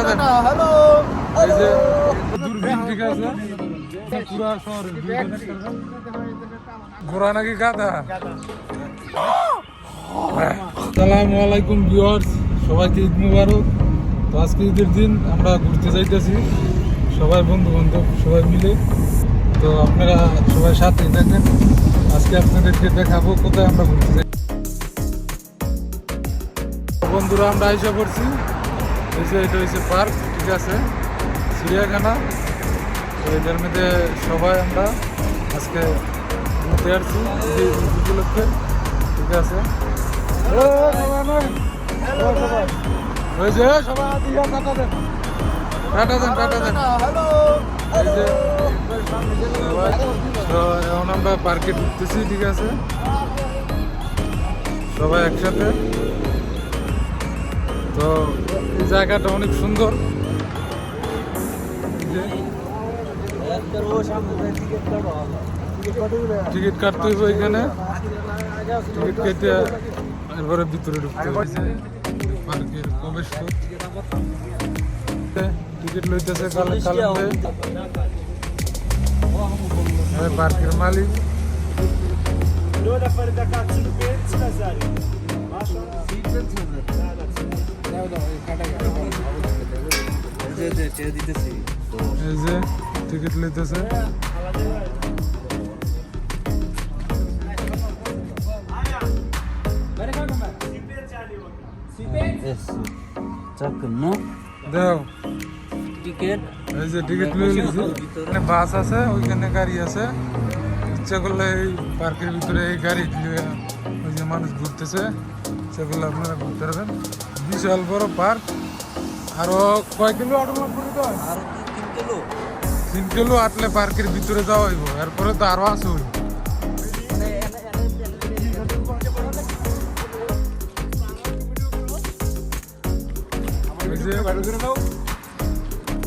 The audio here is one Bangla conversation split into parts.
টাটা দেন হ্যালো এই যে দূরবীন ঠিক আছে? পুরা শহর ঘোরা নাকি গাদা আসসালামু আলাইকুম ভিউয়ার্স সবাইকে ঈদ মুবারক। তো আজকে ঈদের দিন আমরা ঘুরতে যাইতেছি সবাই বন্ধু বান্ধব সবাই মিলে। তো আপনারা সবাই সাথে থাকেন। আজকে আপনাদেরকে দেখাবো কোথায় আমরা ঘুরতে যাই। বন্ধুরা আমরা এসে পড়ছি এই যে এটা হচ্ছে পার্ক ঠিক আছে? চিড়িয়াখানা। তো এটার মধ্যে সবাই আমরা আজকে ঘুরতে আসছি উপলক্ষে ঠিক আছে? ও, সবাই নয়। সবাই। ওই যে সবাই দিয়া টাটা দেন। টাটা দেন টাটা দেন। এই যে তো এখন আমরা পার্কে ঢুকতেছি ঠিক আছে? সবাই একসাথে। তো জায়গাটা অনেক সুন্দর। টিকিট কাটতে হইব এখানে। টিকিট কেটে এরপরে ভিতরে ঢুকতে পার্কের প্রবেশ টিকিট লইতেছে কালে কালে পার্কের মালিক। এই যে টিকিট লইতেছে দাও টিকেট এই যে টিকিট লই লিছি এখানে বাস আছে ওইখানে গাড়ি আছে ইচ্ছা করলে এই পার্কের ভিতরে এই গাড়ি লিয়ে ওই যে মানুষ ঘুরতেছে ইচ্ছা করলে আপনারা ঘুরতে পারবেন বিশাল বড় পার্ক আরও কয় কিলো করে তো? আর তিন কিলো। তিন কিলো আটলে পার্কের ভিতরে যাওয়া হইব এরপরে তো আরও আছে হইব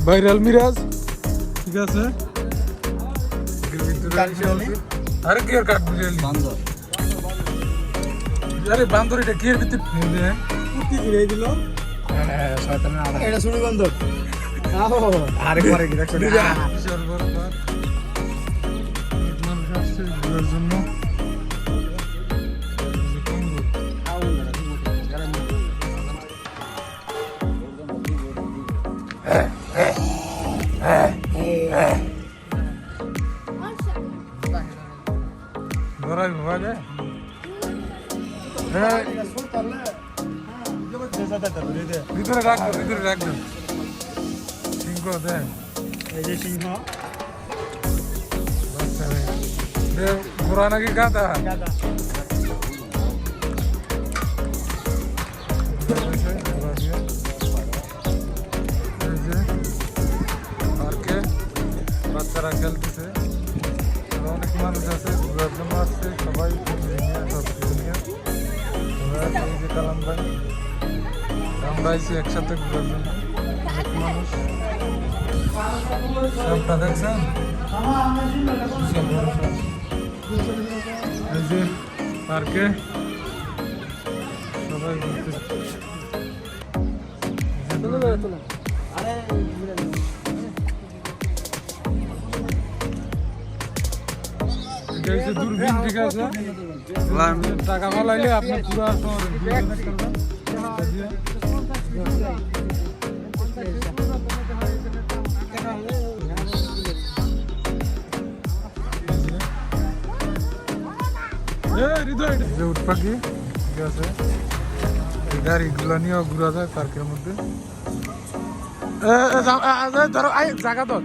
ভাইরাল মিরাজ। ঠিক আছে? আরে কি আর কাট বিরিয়ানি বান্দর। আরে বান্দরিটা কি এর ভিতরে? যে কি ঘুরে দিল। এটা শুনি বন্ধ। আরে পরে কি দেখছ? মানুষ আসছে ঘোরার জন্য এই যে কঙ্গো। ধরাই বাবা রে হ্যাঁ। ভিতরে রাখব ভিতরে রাখব সিংহ দে এই যে সিংহ বাচ্চা রে দে ঘোরা নাকি গাদা গাদা এই যে পার্কে বাচ্চারা খেলতেছে আরও অনেক মানুষ আছে ঘোরার জন্য আসছে সবাই family নিয়ে সব কিছু নিয়ে ঘোরা আছে, এই যে কালাম ভাই আমরা আইছি একসাথে ঘোরার জন্য মানুষ। সবটা দেখছেন। এই যে পার্কে সবাই দূরবীন ঠিক আছে। টাকা ফালাইলে আপনার পুরো শহরে যে উট পাখি, ঠিক আছে এই গাড়িগুলো নিয়েও ঘুরা যায় পার্কের মধ্যে ধরো আই জায়গা ধর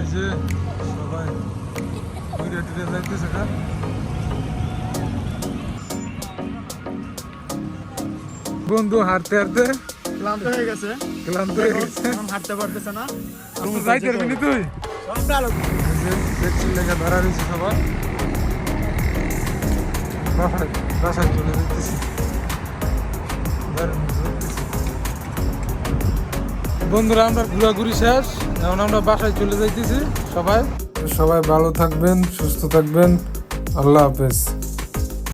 এই যে সবাই। ঘুরে টুরে যাইতেছে বন্ধু হাঁটতে হাঁটতে ক্লান্ত হয়ে গেছে। ক্লান্ত হয়ে গেছে। হাঁটতে পারতেছে না। পারবি তুই? ধরা রয়েছে সবার। বাসায় চলে যেতেছি। বন্ধুরা আমরা ঘোরাঘুরি শেষ। এখন আমরা বাসায় চলে যাইতেছি সবাই। সবাই ভালো থাকবেন সুস্থ থাকবেন। আল্লাহ হাফেজ।